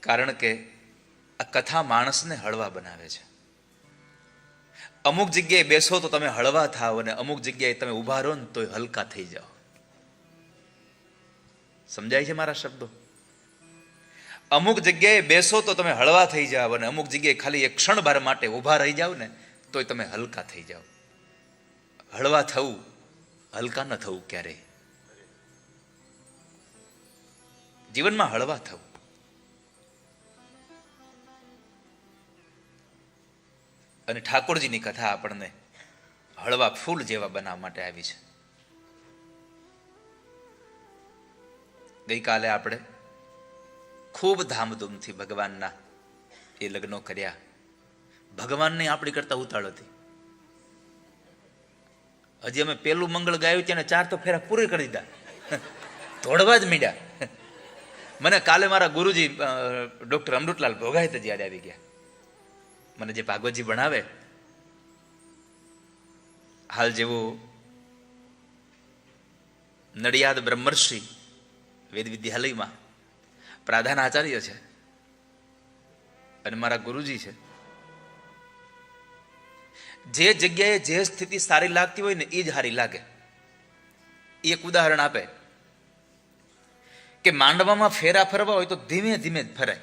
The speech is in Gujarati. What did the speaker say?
કારણ કે આ કથા માણસને હળવા બનાવે છે. અમુક જગ્યાએ બેસો તો તમે હળવા થાવ અને અમુક જગ્યાએ તમે ઊભા રહો ને તોય હલકા થઈ જાઓ. સમજાય છે મારા શબ્દો? અમુક જગ્યાએ બેસો તો તમે હળવા થઈ જાઓ અને અમુક જગ્યાએ ખાલી એક ક્ષણભર માટે ઊભા રહી જાઓ ને તોય તમે હલકા થઈ જાઓ. હળવા થવું, હલકા ન થવું ક્યારેય. જીવનમાં હળવા થવું. અને ઠાકોરજીની કથા આપણને હળવા ફૂલ જેવા બનાવવા માટે આવી છે. ગઈકાલે આપણે ખૂબ ધામધૂમથી ભગવાનના એ લગ્નો કર્યા. ભગવાનને આપણી કરતા ઉતાળ હતી. હજી અમે પેલું મંગળ ગાયું ત્યાં ચાર તો ફેરા પૂરી કરી દીધા. ધોડવા જ મીડ્યા. મને કાલે મારા ગુરુજી ડોક્ટર અમૃતલાલ ભોગાયત જ યાદ આવી ગયા. મને જે ભાગવતજી ભણાવે, હાલ જેવું નડિયાદ બ્રહ્મર્ષિ વેદ વિદ્યાલયમાં પ્રાધાન આચાર્ય છે અને મારા ગુરુજી છે. જે જગ્યાએ જે સ્થિતિ સારી લાગતી હોય ને એ જ સારી લાગે. એ એક ઉદાહરણ આપે કે માંડવામાં ફેરા ફરવા હોય તો ધીમે ધીમે જ ફરાય.